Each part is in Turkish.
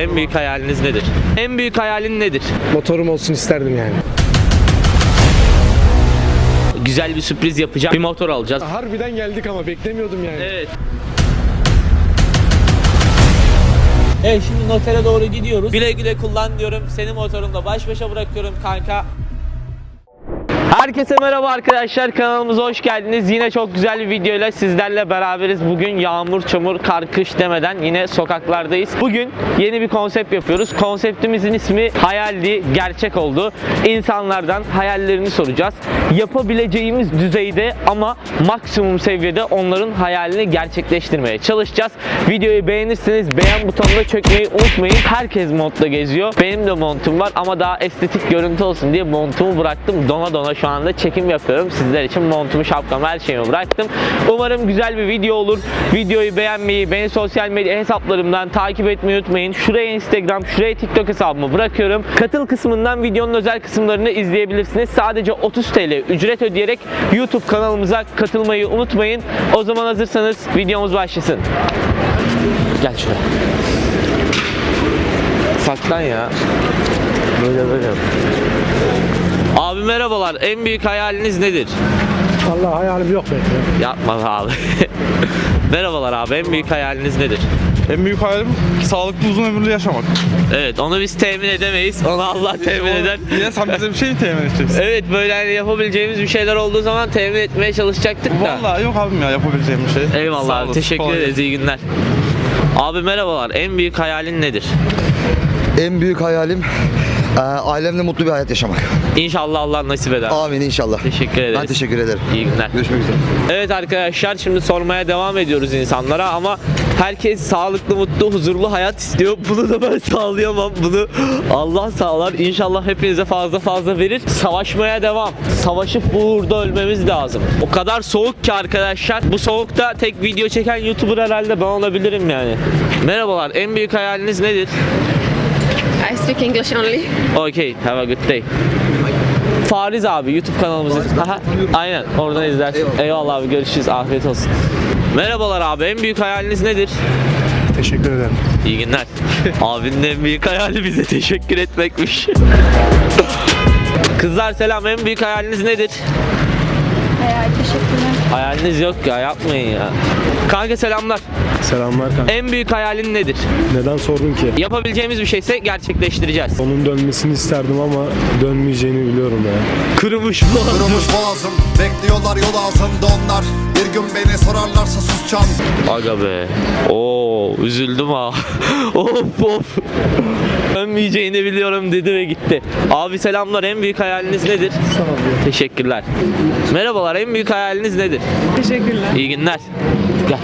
En büyük hayaliniz nedir? En büyük hayalin nedir? Motorum olsun isterdim yani. Güzel bir sürpriz yapacağım. Bir motor alacağız. Harbiden geldik ama beklemiyordum yani. Evet. Evet şimdi notere doğru gidiyoruz. Güle güle kullan diyorum. Senin motorumla baş başa bırakıyorum kanka. Herkese merhaba arkadaşlar kanalımıza hoş geldiniz. Yine çok güzel bir videoyla sizlerle beraberiz. Bugün yağmur, çamur, kar, kış demeden yine sokaklardayız. Bugün yeni bir konsept yapıyoruz. Konseptimizin ismi hayaldi, gerçek oldu. İnsanlardan hayallerini soracağız. Yapabileceğimiz düzeyde ama maksimum seviyede onların hayalini gerçekleştirmeye çalışacağız. Videoyu beğenirseniz beğen butonuna çökmeyi unutmayın. Herkes montla geziyor. Benim de montum var ama daha estetik görüntü olsun diye montumu bıraktım. Dona dona şu anda çekim yapıyorum. Sizler için montumu, şapkamı, her şeyimi bıraktım. Umarım güzel bir video olur. Videoyu beğenmeyi, beni sosyal medya hesaplarımdan takip etmeyi unutmayın. Şuraya Instagram, şuraya TikTok hesabımı bırakıyorum. Katıl kısmından videonun özel kısımlarını izleyebilirsiniz. Sadece 30 TL ücret ödeyerek YouTube kanalımıza katılmayı unutmayın. O zaman hazırsanız videomuz başlasın. Gel şuraya. Saklan ya. Böyle böyle. Abi merhabalar. En büyük hayaliniz nedir? Allah hayalim yok be. Yapma be abi. merhabalar abi. En büyük hayaliniz nedir? En büyük hayalim sağlıklı uzun ömürlü yaşamak. Evet onu biz temin edemeyiz. Onu Allah temin eder. Yine sen bize bir şey mi temin edeceksin? Evet böyle hani yapabileceğimiz bir şeyler olduğu zaman temin etmeye çalışacaktık da. Vallahi yok abim ya yapabileceğim bir şey. Eyvallah Sağ abi. olasın, Teşekkür kolay ederiz. İyi günler. Abi merhabalar. En büyük hayalin nedir? En büyük hayalim eee, ailemle mutlu bir hayat yaşamak. İnşallah Allah nasip eder. Amin inşallah. Teşekkür ederiz. Ben teşekkür ederim. İyi günler. Görüşmek üzere. Evet arkadaşlar şimdi sormaya devam ediyoruz insanlara ama herkes sağlıklı, mutlu, huzurlu hayat istiyor. Bunu da ben sağlayamam. Bunu Allah sağlar. İnşallah hepinize fazla fazla verir. Savaşmaya devam. Savaşıp burada ölmemiz lazım. O kadar soğuk ki arkadaşlar. Bu soğukta tek video çeken YouTuber herhalde ben olabilirim yani. Merhabalar. En büyük hayaliniz nedir? I speak English only. Okay, have a good day. Fariz abi YouTube kanalımızı. Aha, aynen oradan izlersin. Eyvallah abi görüşürüz. Afiyet olsun. Merhabalar abi. En büyük hayaliniz nedir? Teşekkür ederim. İyi günler. Abinin en büyük hayali bize teşekkür etmekmiş. Kızlar selam. En büyük hayaliniz nedir? Hayal teşekkürler. Hayaliniz yok ya yapmayın ya. Kanka selamlar. Selamlar kanka. En büyük hayalin nedir? Neden sordun ki? Yapabileceğimiz bir şeyse gerçekleştireceğiz. Onun dönmesini isterdim ama dönmeyeceğini biliyorum ya. Kırmış bu. Kırılmış boğazım Bekliyorlar yol altında onlar Bir gün beni sorarlarsa susacağım Aga be. Oo üzüldüm ha. of of. Dönmeyeceğini biliyorum dedi ve gitti. Abi selamlar. En büyük hayaliniz nedir? Teşekkürler. Merhabalar. En büyük hayaliniz nedir? Teşekkürler. İyi günler. Gel.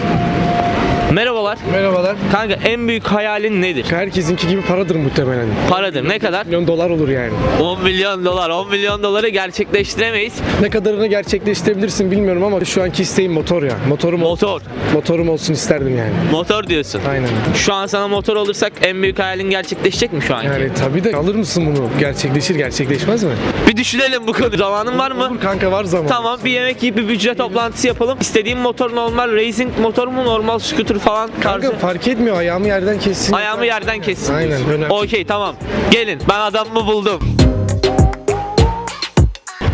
Merhabalar. Merhabalar. Kanka en büyük hayalin nedir? Herkesinki gibi paradır muhtemelen. Paradır. Ne kadar? Milyon dolar olur yani. 10 milyon dolar. 10 milyon doları gerçekleştiremeyiz. Ne kadarını gerçekleştirebilirsin bilmiyorum ama şu anki isteğim motor ya. Motorum Motor. motorum olsun isterdim yani. Motor diyorsun. Aynen. Şu an sana motor olursak en büyük hayalin gerçekleşecek mi şu anki? Yani tabii de alır mısın bunu? Gerçekleşir gerçekleşmez mi? Bir düşünelim bu konu. Zamanın var mı? Olur kanka var zaman. Tamam bir yemek yiyip bir ücret toplantısı yapalım. İstediğim motor normal racing motor mu normal scooter falan tarzı. Kanka fark etmiyor ayağımı yerden kessin. Ayağımı yerden kessin. Aynen, diyorsun. önemli. Okey tamam. Gelin ben adamımı buldum.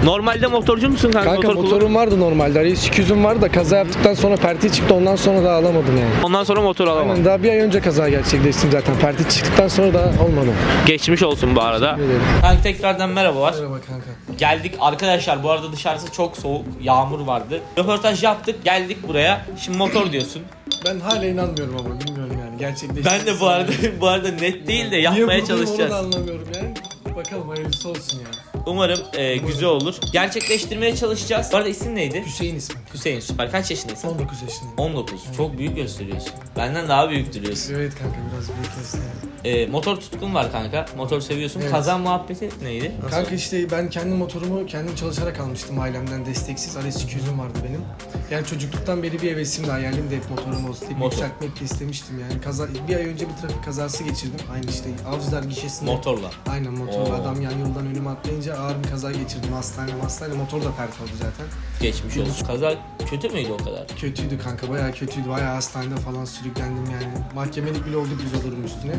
Normalde motorcu musun kanka? Kanka Motor kullan- motorum vardı normalde. Race 200'üm vardı da kaza yaptıktan sonra perti çıktı ondan sonra da alamadım yani. Ondan sonra motor alamam. Aynen, daha bir ay önce kaza gerçekleştim zaten. Perti çıktıktan sonra da olmadı. Geçmiş olsun bu arada. ederim. Kanka tekrardan merhabalar. Merhaba kanka. Geldik arkadaşlar bu arada dışarısı çok soğuk. Yağmur vardı. Röportaj yaptık geldik buraya. Şimdi motor diyorsun. Ben hala inanmıyorum ama bilmiyorum yani gerçekleşti. Ben de bu arada bu arada net değil de yapmaya çalışacağız. Onu da anlamıyorum yani. Bakalım hayırlısı olsun yani. Umarım e, güzel olur. Gerçekleştirmeye çalışacağız. Bu arada isim neydi? Hüseyin ismi. Hüseyin süper. Kaç yaşındasın? 19 yaşındayım. 19. Çok büyük gösteriyorsun. Benden daha büyük duruyorsun. Evet kanka biraz büyük yani. E, motor tutkun var kanka. Motor seviyorsun. Evet. Kaza muhabbeti neydi? Nasıl? Kanka işte ben kendi motorumu kendim çalışarak almıştım ailemden desteksiz. RS 200'üm vardı benim. Yani çocukluktan beri bir hevesimdi hayalim de hep motorum olsun diye Motor. yükseltmek de istemiştim yani. Kaza, bir ay önce bir trafik kazası geçirdim. Aynı işte Avcılar gişesinde. Motorla. Aynen motorla Oo. adam yan yoldan önüme atlayınca ağır bir kaza geçirdim. Hastane hastane motor da pert oldu zaten. Geçmiş olsun. Kaza kötü müydü o kadar? Kötüydü kanka bayağı kötüydü. Bayağı hastanede falan sürüklendim yani. Mahkemelik bile olduk biz o durum üstüne.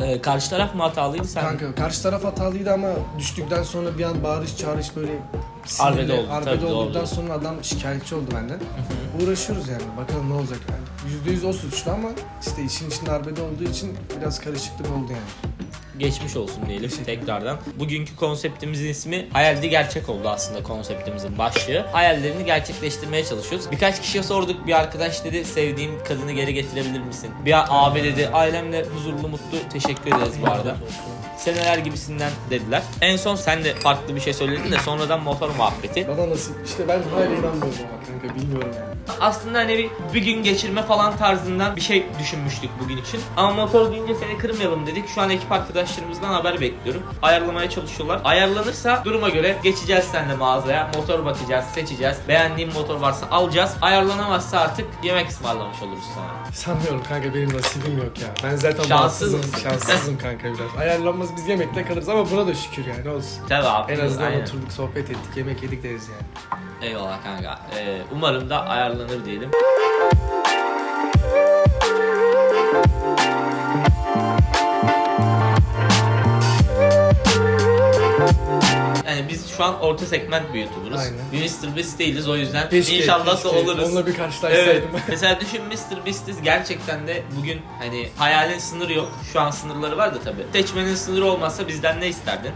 Ee, karşı taraf mı hatalıydı sen? Kanka karşı taraf hatalıydı ama düştükten sonra bir an bağırış çağırış böyle Arbede sinirli, oldu, arbede tabii, olduktan doğru. sonra adam şikayetçi oldu benden. Uğraşıyoruz yani bakalım ne olacak yani. Yüzde yüz o suçlu ama işte işin içinde arbede olduğu için biraz karışıklık oldu yani. Geçmiş olsun diyelim tekrardan. Bugünkü konseptimizin ismi hayaldi gerçek oldu aslında konseptimizin başlığı. Hayallerini gerçekleştirmeye çalışıyoruz. Birkaç kişiye sorduk. Bir arkadaş dedi sevdiğim kadını geri getirebilir misin? Bir abi dedi ailemle huzurlu mutlu teşekkür ederiz bu arada. Seneler gibisinden dediler. En son sen de farklı bir şey söyledin de sonradan motor muhabbeti. Bana nasip işte ben hala inanmıyorum ama kanka bilmiyorum yani. Aslında hani bir, bir gün geçirme falan tarzından bir şey düşünmüştük bugün için. Ama motor deyince seni kırmayalım dedik. Şu an ekip arkadaşlarımızdan haber bekliyorum. Ayarlamaya çalışıyorlar. Ayarlanırsa duruma göre geçeceğiz seninle mağazaya. Motor bakacağız, seçeceğiz. Beğendiğim motor varsa alacağız. Ayarlanamazsa artık yemek ısmarlamış oluruz sana. Sanmıyorum kanka benim nasibim yok ya. Ben zaten Şanssız şanssızım, mısın? şanssızım kanka biraz. Ayarlanmaz biz yemekle kalırız ama buna da şükür yani olsun. Tabii abi. En azından aynen. oturduk sohbet ettik yemek yedik deriz yani. Eyvallah kanka. Ee, umarım da ayarlanır diyelim. Şu an orta segment bir YouTuber'ız. Aynen. Mr. Beast değiliz o yüzden Keşke, inşallah da keşke. oluruz. Onunla bir karşılaşsaydım. Evet. Mesela düşün Mr. Beast'iz gerçekten de bugün hani hayalin sınırı yok. Şu an sınırları var da tabii. Seçmenin sınırı olmazsa bizden ne isterdin?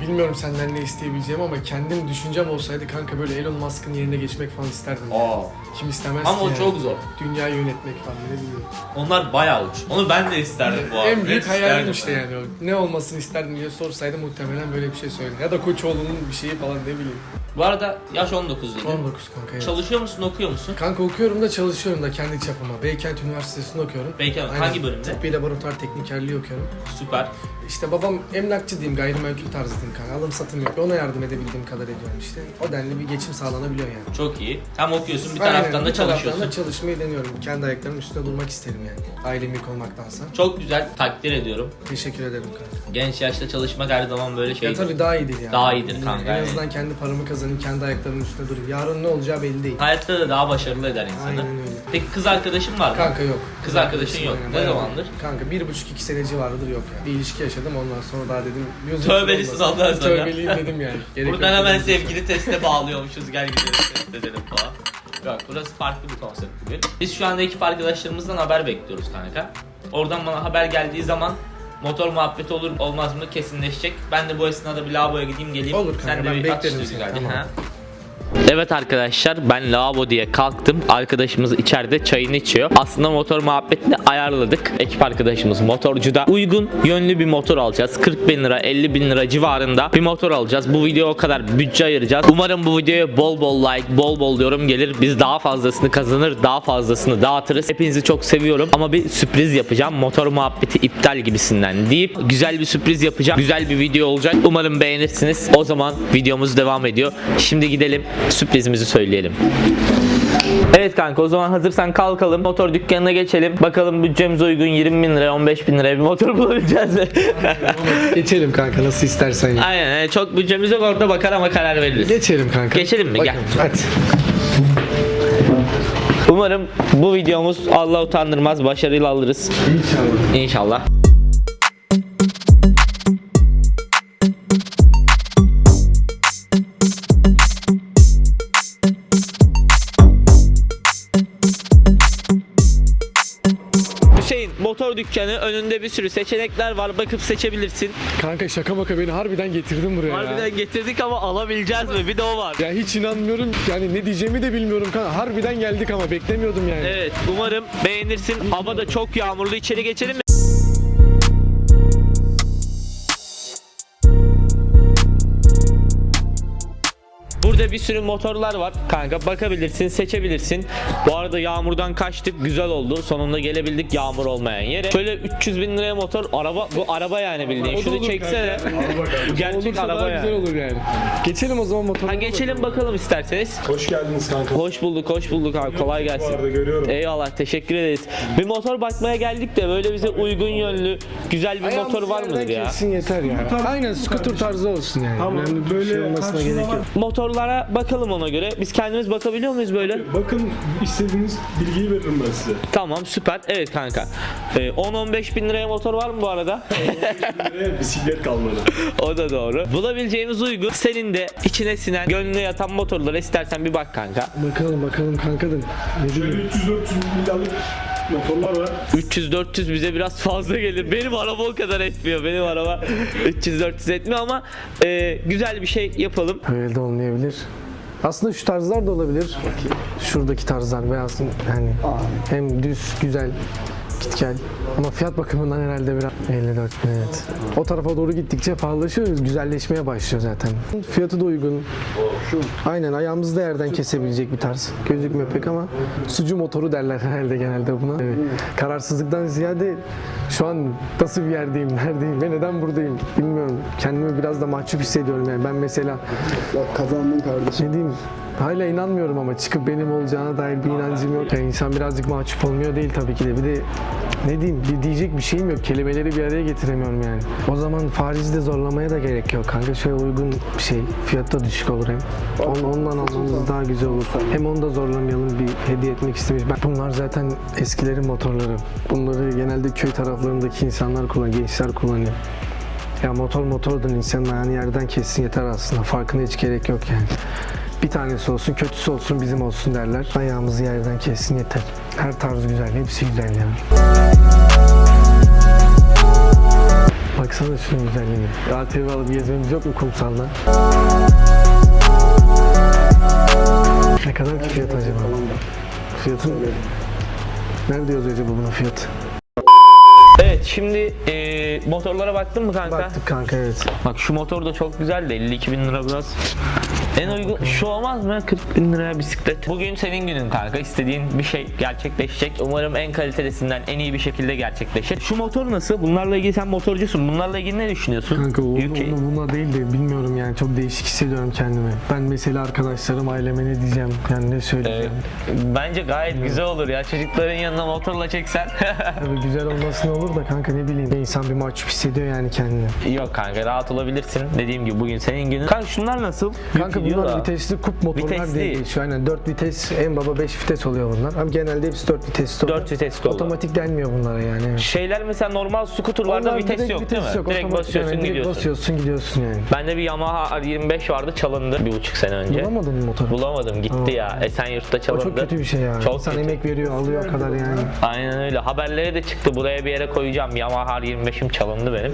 Bilmiyorum senden ne isteyebileceğim ama kendim düşüncem olsaydı kanka böyle Elon Musk'ın yerine geçmek falan isterdim. yani. Aa. Kim istemez Ama ki o yani. çok zor. Dünyayı yönetmek falan ne bileyim. Onlar bayağı uç. Onu ben de isterdim bu arada. en büyük hayalim işte yani. Ne olmasını isterdim diye sorsaydı muhtemelen böyle bir şey söylerdim. Ya da Koçoğlu'nun bir şeyi falan ne bileyim. Bu arada yaş 19 dedin. 19 kanka evet. Çalışıyor musun, okuyor musun? Kanka okuyorum da çalışıyorum da kendi çapıma. Beykent Üniversitesi'nde okuyorum. Beykent, Aynen. hangi bölümde? Tıbbi laboratuvar teknikerliği okuyorum. Süper. İşte babam emlakçı diyeyim, gayrimenkul tarzı diyeyim kanka. Alım satım yapıyor. Ona yardım edebildiğim kadar ediyorum işte. O denli bir geçim sağlanabiliyor yani. Çok iyi. Hem okuyorsun bir Aynen, taraftan da bir taraftan çalışıyorsun. da çalışmayı deniyorum. Kendi ayaklarımın üstünde durmak isterim yani. Ailem yük olmaktansa. Çok güzel. Takdir ediyorum. Teşekkür ederim kanka. Genç yaşta çalışmak her zaman böyle şey. Ya tabii daha iyidir yani. Daha iyidir kanka, En azından kendi paramı kazanayım, kendi ayaklarımın üstünde durayım. Yarın ne olacağı belli değil. Hayatta da daha başarılı eder insanı. Aynen öyle. Peki kız arkadaşın var mı? Kanka yok. Kız arkadaşın yok. Ne bayağı- zamandır? Kanka bir buçuk iki seneci vardır yok ya. Bir ilişki yaşadım ondan sonra daha dedim. lüzumsuz Tövbelisin olmasın. ondan sonra. Tövbeliyim dedim yani. Gerek Buradan yok hemen dedim. sevgili teste bağlıyormuşuz. Gel gidelim test edelim falan. Yok burası farklı bir konsept bugün. Biz şu anda ekip arkadaşlarımızdan haber bekliyoruz kanka. Oradan bana haber geldiği zaman motor muhabbeti olur olmaz mı kesinleşecek. Ben de bu esnada bir lavaboya gideyim geleyim. Olur kanka, Sen de ben bir beklerim atıştır seni, güzelce, tamam. ha? Evet arkadaşlar ben lavabo diye kalktım. Arkadaşımız içeride çayını içiyor. Aslında motor muhabbetini ayarladık. Ekip arkadaşımız motorcuda. Uygun yönlü bir motor alacağız. 40 bin lira 50 bin lira civarında bir motor alacağız. Bu videoya o kadar bütçe ayıracağız. Umarım bu videoya bol bol like bol bol yorum gelir. Biz daha fazlasını kazanır daha fazlasını dağıtırız. Hepinizi çok seviyorum ama bir sürpriz yapacağım. Motor muhabbeti iptal gibisinden deyip güzel bir sürpriz yapacağım. Güzel bir video olacak. Umarım beğenirsiniz. O zaman videomuz devam ediyor. Şimdi gidelim sürprizimizi söyleyelim. Evet kanka o zaman hazırsan kalkalım. Motor dükkanına geçelim. Bakalım bütçemize uygun 20 bin lira 15 bin liraya bir motor bulabileceğiz mi? Geçelim kanka nasıl istersen ya. Aynen yani çok bütçemiz yok orada bakar ama karar veririz. Geçelim kanka. Geçelim mi? Gel. Bakalım, Hadi. Umarım bu videomuz Allah utandırmaz başarıyla alırız. İnşallah. İnşallah. Dükkanı önünde bir sürü seçenekler var bakıp seçebilirsin. Kanka şaka maka beni harbiden getirdin buraya ya. Harbiden getirdik ama alabileceğiz mi? Bir de o var. Ya hiç inanmıyorum. Yani ne diyeceğimi de bilmiyorum kanka. Harbiden geldik ama beklemiyordum yani. Evet umarım beğenirsin. Hava da çok yağmurlu içeri geçelim mi? Burada bir sürü motorlar var kanka bakabilirsin seçebilirsin. Bu arada yağmurdan kaçtık güzel oldu. Sonunda gelebildik yağmur olmayan yere. Şöyle 300 bin liraya motor araba bu araba yani bildiğin. Şunu çeksene. Gerçek Olursa araba daha yani. güzel olur yani. Geçelim o zaman motora. Ha, geçelim bakalım isterseniz. Hoş geldiniz kanka. Hoş bulduk, hoş bulduk abi. Kolay gelsin. Arada görüyorum. Eyvallah, teşekkür ederiz. Bir motor bakmaya geldik de böyle bize uygun yönlü güzel bir motor var mıdır ya? Kesin yeter ya. Aynen scooter tarzı olsun yani. Tamam Önemli bir böyle şey olmasına gerek yok. Motorlar sonra bakalım ona göre. Biz kendimiz bakabiliyor muyuz böyle? Bakın istediğiniz bilgiyi veririm ben size. Tamam süper. Evet kanka. Ee, 10-15 bin liraya motor var mı bu arada? Ve bisiklet kalmadı. o da doğru. Bulabileceğimiz uygun. Senin de içine sinen, gönlüne yatan motorlara istersen bir bak kanka. Bakalım bakalım kanka da ne Şöyle 300-400 milyarlık motorlar var. 300-400 bize biraz fazla gelir. Benim araba o kadar etmiyor. Benim araba 300-400 etmiyor ama e, güzel bir şey yapalım. Öyle de olmayabilir. Aslında şu tarzlar da olabilir. Şuradaki tarzlar beyaz yani hem düz güzel git gel. Ama fiyat bakımından herhalde biraz 54 bin, evet. O tarafa doğru gittikçe pahalılaşıyoruz. Güzelleşmeye başlıyor zaten. Fiyatı da uygun. Aynen ayağımızda yerden kesebilecek bir tarz. Gözükmüyor pek ama sucu motoru derler herhalde genelde buna. Evet. Kararsızlıktan ziyade şu an nasıl bir yerdeyim, neredeyim ve neden buradayım bilmiyorum. Kendimi biraz da mahcup hissediyorum yani. Ben mesela Kazandın kardeşim. ne diyeyim hala inanmıyorum ama çıkıp benim olacağına dair bir inancım yok. Yani insan birazcık mahcup olmuyor değil tabii ki de. Bir de ne diyeyim bir diyecek bir şeyim yok. Kelimeleri bir araya getiremiyorum yani. O zaman farizde zorlamaya da gerek yok kanka. Şöyle uygun bir şey. Fiyatı da düşük olur hem. On, ondan almamız daha güzel olur. Hem onu da zorlamayalım bir hediye etmek istemiş. Ben, bunlar zaten eskilerin motorları. Bunları genelde köy taraflarındaki insanlar kullanıyor, gençler kullanıyor. Ya motor motordan insanın ayağını yerden kessin yeter aslında. Farkına hiç gerek yok yani. Bir tanesi olsun, kötüsü olsun bizim olsun derler. Ayağımızı yerden kessin yeter. Her tarz güzel, hepsi güzel yani. Baksana şunun güzelliğine. ATV alıp gezmemiz yok mu kumsalda? Ne kadar ki fiyat acaba? Fiyatı Nerede yazıyor acaba bunun fiyatı? Evet şimdi e, motorlara baktın mı kanka? Baktık kanka evet. Bak şu motor da çok güzel de 52 bin lira biraz. En uygun şu olmaz mı? 40 bin liraya bisiklet. Bugün senin günün kanka. İstediğin bir şey gerçekleşecek. Umarım en kalitelisinden en iyi bir şekilde gerçekleşir. Şu motor nasıl? Bunlarla ilgili sen motorcusun. Bunlarla ilgili ne düşünüyorsun? Kanka o, UK. onu buna değil de bilmiyorum yani çok değişik hissediyorum kendimi. Ben mesela arkadaşlarım aileme ne diyeceğim yani ne Ee, söyleyeceğim. bence gayet güzel olur ya. Çocukların yanına motorla çeksen. Tabii güzel olması ne olur da kanka ne bileyim insan bir mahcup hissediyor yani kendini. Yok kanka rahat olabilirsin. Dediğim gibi bugün senin günün. Kanka şunlar nasıl? Kanka Büyük bunlar gidiyor da. vitesli kup motorlar Vitesli. diye geçiyor. Aynen 4 vites en baba 5 vites oluyor bunlar. Ama genelde hepsi 4 vites oluyor. 4 vitesli oluyor. Otomatik denmiyor bunlara yani. evet. Şeyler mesela normal skuterlarda Onlar vites direkt yok değil mi? Direkt otomatik basıyorsun yani, direkt gidiyorsun. basıyorsun gidiyorsun yani. Bende bir Yamaha R25 vardı çalındı bir buçuk sene önce. Bulamadın mı motoru? Bulamadım gitti ya. Esenyurt'ta O çalındı. çok kötü bir şey ya. Çok İnsan kötü. emek veriyor alıyor o kadar yani. Aynen öyle. Haberlere de çıktı. Buraya bir yere koyacağım. Yamaha R25'im çalındı benim.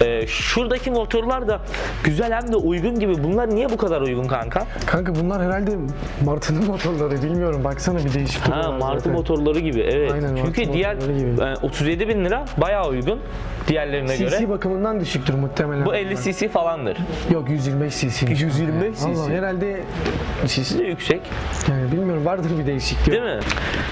Ee, şuradaki motorlar da güzel hem de uygun gibi. Bunlar niye bu kadar uygun kanka? Kanka bunlar herhalde Martı'nın motorları bilmiyorum baksana bir değişik Ha Martı zaten. motorları gibi evet. Aynen, Martı Çünkü diğer motorları gibi. e, 37 bin lira bayağı uygun diğerlerine göre. CC bakımından düşüktür muhtemelen. Bu 50 cc falandır. Yok 125 cc. 125 cc. Allah herhalde Cc de yüksek yani bilmiyorum vardır bir değişiklik. değil mi?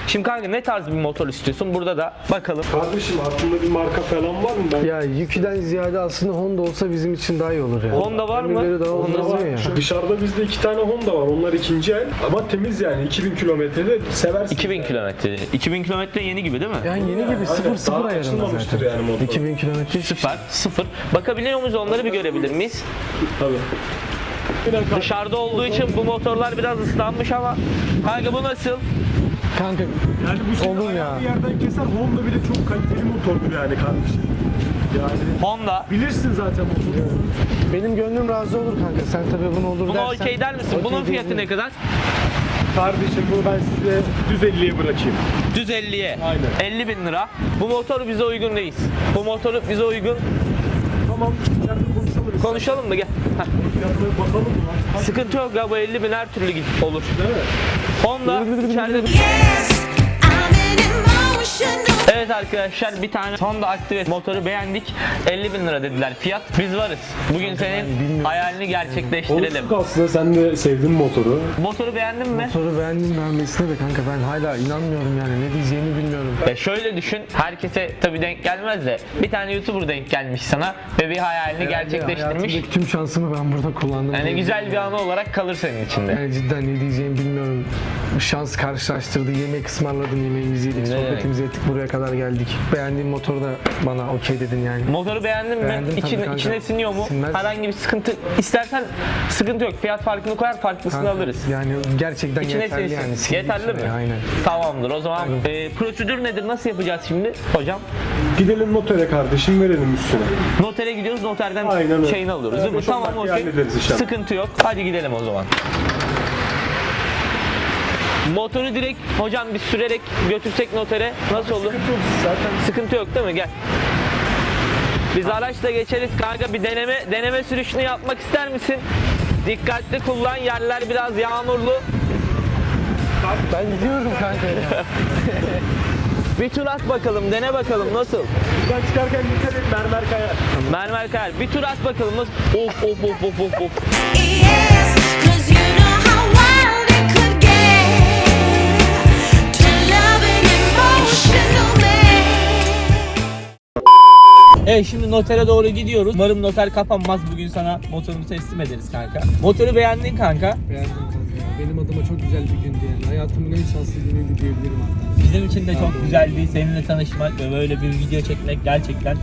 Şimdi kanka ne tarz bir motor istiyorsun? Burada da bakalım. Kardeşim aklında bir marka falan var mı? Ben Ya yüküden ziyade aslında Honda olsa bizim için daha iyi olur ya. Honda var mı? Ömürleri daha Honda var. ya. Şu dışarıda bizde iki tane Honda var. Onlar ikinci el ama temiz yani 2000 kilometrede seversin. 2000 kilometre. 2000 kilometre yeni gibi değil mi? Yani yeni gibi sıfır sıfır daha ayarında açılmamıştır zaten. yani motor. 2000 kilometre Süper. Sıfır. Bakabiliyor muyuz onları bir görebilir miyiz? Tabii. Dışarıda olduğu için bu motorlar biraz ıslanmış ama kanka bu nasıl? Kanka Yani bu senin Olur ya. ayağını yerden keser. Honda bile çok kaliteli motordur yani kardeşim. Yani Honda. bilirsin zaten motoru. benim gönlüm razı olur kanka. Sen tabii bunu olur Buna dersen. okey der misin? okey Bunun fiyatı ne diyebilirim. kadar? Kardeşim bunu ben size düz 50'ye bırakayım. Düz 50'ye. Aynen. 50 bin lira. Bu motor bize uygun değil. Bu motoru bize uygun. Tamam. içeride konuşalım. Da gel. Sıkıntı yok ya bu 50 bin her türlü olur. Honda içeride Evet arkadaşlar bir tane Honda Active motoru beğendik. 50 bin lira dediler fiyat. Biz varız. Bugün senin hayalini gerçekleştirelim. Konuştuk aslında sen de sevdin motoru. Motoru beğendin mi? Soru beğendim beğenmesine de kanka ben hala inanmıyorum yani ne diyeceğimi bilmiyorum. Ya şöyle düşün, herkese tabii denk gelmez de bir tane YouTuber denk gelmiş sana ve bir hayalini gerçekleştirmiş. Hayatımdaki tüm şansımı ben burada kullandım. Yani güzel bir anı olarak kalır senin içinde. Yani cidden ne diyeceğimi bilmiyorum. Şans karşılaştırdı. Yemek ısmarladım, yemeğimizi yedik, Ne sohbetimizi ettik, buraya kadar geldik. Beğendiğin motoru da bana okey dedin yani. Motoru beğendin mi? Beğendim tabii İçine, kanka. içine siniyor mu? Sinmez. Herhangi bir sıkıntı istersen sıkıntı yok. Fiyat farkını koyar farklısını Kanka, alırız. Yani gerçekten İçine yeterli sinsin. yani. Sildik Yeterli mi? Aynen. Tamamdır. O zaman e, prosedür nedir? Nasıl yapacağız şimdi hocam? Gidelim notere kardeşim verelim üstüne. Notere gidiyoruz. Noterden Aynen öyle. şeyini alıyoruz. Değil mi? beş on Tamam dakika okey. hallederiz inşallah. Sıkıntı yok. Hadi gidelim o zaman. Motoru direkt hocam biz sürerek götürsek notere nasıl olur? Zaten Sıkıntı yok değil mi? Gel. Biz araçla geçeriz kanka bir deneme deneme sürüşünü yapmak ister misin? Dikkatli kullan yerler biraz yağmurlu. Ben gidiyorum kanka ya. Bir tur at bakalım dene bakalım nasıl? buradan çıkarken dikkat et mermer kayar. Mermer kayar bir tur at bakalım nasıl? Of of of of of of. Evet şimdi notere doğru gidiyoruz. Umarım noter kapanmaz. Bugün sana motorumu teslim ederiz kanka. Motoru beğendin kanka. Beğendim kanka ya. Benim adıma çok güzel bir gündü yani. Hayatımın en şanslı günüydü diyebilirim hatta. Bizim için de çok güzeldi. Seninle tanışmak ve böyle bir video çekmek gerçekten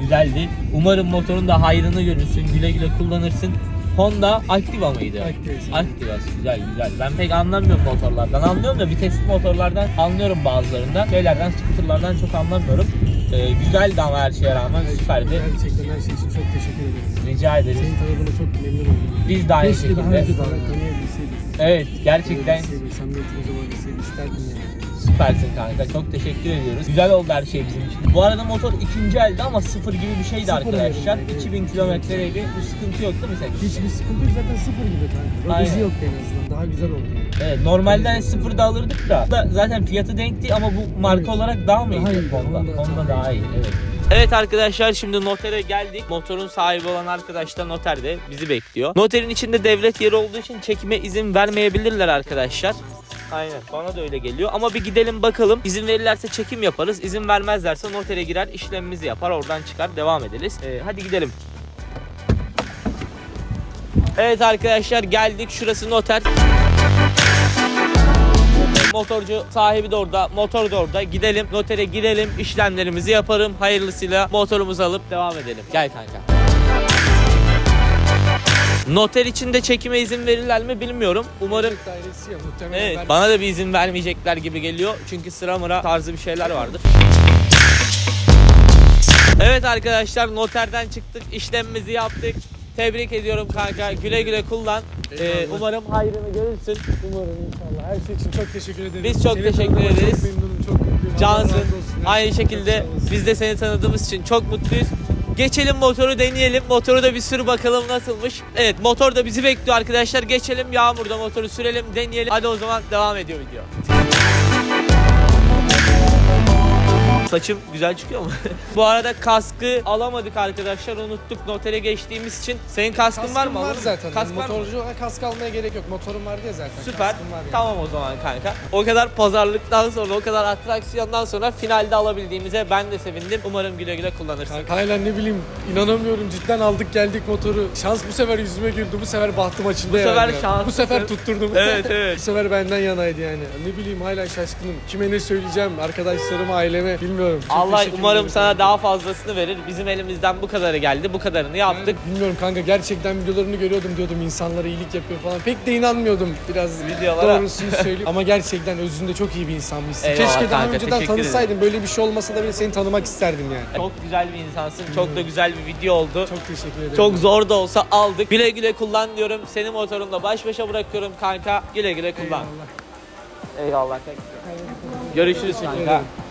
güzeldi. Umarım motorun da hayrını görürsün. Güle güle kullanırsın. Honda Activa mıydı? Activa. Activa güzel güzel. Ben pek anlamıyorum motorlardan. Anlıyorum da vitesli motorlardan anlıyorum bazılarından. Şeylerden, scooterlardan çok anlamıyorum. Ee, güzeldi ama her şeye rağmen süperdi. Gerçekten her şey için çok teşekkür ederim. Rica ederiz. Senin tanıdığına çok memnun oldum. Biz de aynı Keşke daha şekilde. önce daha tanıyabilseydik. Evet gerçekten Tanıyabilseydik, Samimiyetimiz olabilseydi isterdim yani. süpersin kanka. Çok teşekkür ediyoruz. Güzel oldu her şey bizim için. Bu arada motor ikinci elde ama sıfır gibi bir şeydi Sıfır arkadaşlar. yerindeydi, evet. 2000 kilometreydi. Bir sıkıntı yok değil mi senin? Hiçbir sıkıntı yok zaten sıfır gibi kanka. Aynen. Rodezi yoktu en azından. Daha güzel oldu yani. Evet, normalden sıfır da alırdık da. da zaten fiyatı denkti ama bu marka Evet. olarak daha mı Daha iyi? iyi, Honda, Honda Honda daha iyi. Evet. Evet arkadaşlar şimdi notere geldik. Motorun sahibi olan arkadaş da noterde bizi bekliyor. Noterin içinde devlet yeri olduğu için çekime izin vermeyebilirler arkadaşlar. Aynen bana da öyle geliyor ama bir gidelim bakalım. İzin verirlerse çekim yaparız. İzin vermezlerse notere girer işlemimizi yapar oradan çıkar devam ederiz. Ee, hadi gidelim. Evet arkadaşlar geldik şurası noter. Motorcu sahibi de orada, motor da orada. Gidelim notere girelim, işlemlerimizi yaparım. Hayırlısıyla motorumuzu alıp devam edelim. Gel kanka. Noter için de çekime izin verirler mi bilmiyorum. Umarım Dairesi ya muhtemelen. Evet, bana da bir izin vermeyecekler gibi geliyor. Çünkü sıra mıra tarzı bir şeyler vardır. Evet arkadaşlar noterden çıktık, işlemimizi yaptık. Tebrik ediyorum kanka. Güle güle kullan. Ee, umarım hayrını görürsün. Umarım inşallah. Her şey için çok teşekkür ederim. Biz çok teşekkür tanıdığıma ederiz. Çok memnunum, çok mutluyum. Allah Cansın. razı olsun. Her Aynı şey için şekilde çok sağ olasın. biz de seni tanıdığımız için çok mutluyuz. Geçelim motoru deneyelim. Motoru da bir sür bakalım nasılmış. Evet motor da bizi bekliyor arkadaşlar. Geçelim yağmurda motoru sürelim deneyelim. Hadi o zaman devam ediyor video. Saçım güzel çıkıyor mu? Bu arada kaskı alamadık arkadaşlar. Unuttuk notere geçtiğimiz için. Senin kaskın var Kaskım mı? var zaten. Kask var mı? Motorcu kask almaya gerek yok. Motorum vardı ya zaten. Süper. Kaskım var yani. Tamam o zaman kanka. O kadar pazarlıktan sonra, o kadar atraksiyondan sonra finalde alabildiğimize ben de sevindim. Umarım güle güle kullanırsın. Kanka hala ne bileyim inanamıyorum cidden aldık geldik motoru. Şans bu sefer yüzüme güldü. Bu sefer bahtım açıldı Bu yani. sefer şanslısın. Bu sefer tutturdum. Evet, evet. bu sefer benden yanaydı yani. Ne bileyim hala şaşkınım. Kime ne söyleyeceğim? Arkadaşlarıma, aileme bilmiyorum. Çok Allah teşekkür umarım ederim. sana daha fazlasını verir. Bizim elimizden bu kadarı geldi. Bu kadarını yaptık. Yani bilmiyorum kanka gerçekten videolarını görüyordum diyordum insanlara iyilik yapıyor falan. Pek de inanmıyordum biraz Videolara. doğrusunu söyleyeyim. Ama gerçekten özünde çok iyi bir insanmışsın. Eyvallah Keşke daha kanka, önceden teşekkür tanısaydım. Böyle bir şey olmasa da bile seni tanımak isterdim yani. Çok güzel bir insansın. Çok da güzel bir video oldu. Çok teşekkür ederim. Çok zor da olsa aldık. Güle güle kullan diyorum. Seni motorunla baş başa bırakıyorum kanka. Güle güle kullan. Eyvallah. Eyvallah. Görüşürüz kanka. ederim.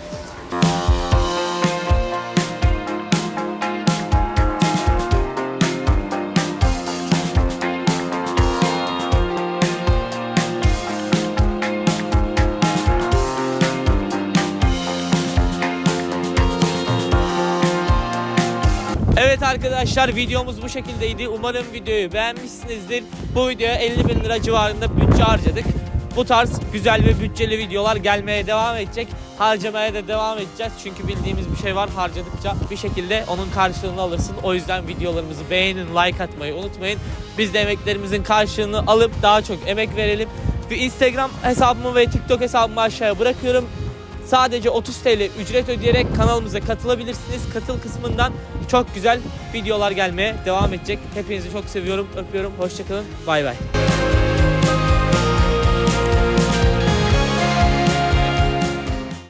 Evet arkadaşlar videomuz bu şekildeydi. Umarım videoyu beğenmişsinizdir. Bu videoya 50 bin lira civarında bütçe harcadık. Bu tarz güzel ve bütçeli videolar gelmeye devam edecek. Harcamaya da devam edeceğiz. Çünkü bildiğimiz bir şey var. Harcadıkça bir şekilde onun karşılığını alırsın. O yüzden videolarımızı beğenin, like atmayı unutmayın. Biz de emeklerimizin karşılığını alıp daha çok emek verelim. Ve Instagram hesabımı ve TikTok hesabımı aşağıya bırakıyorum. Sadece 30 TL ücret ödeyerek kanalımıza katılabilirsiniz. Katıl kısmından çok güzel videolar gelmeye devam edecek. Hepinizi çok seviyorum, öpüyorum. Hoşçakalın. Bay bay.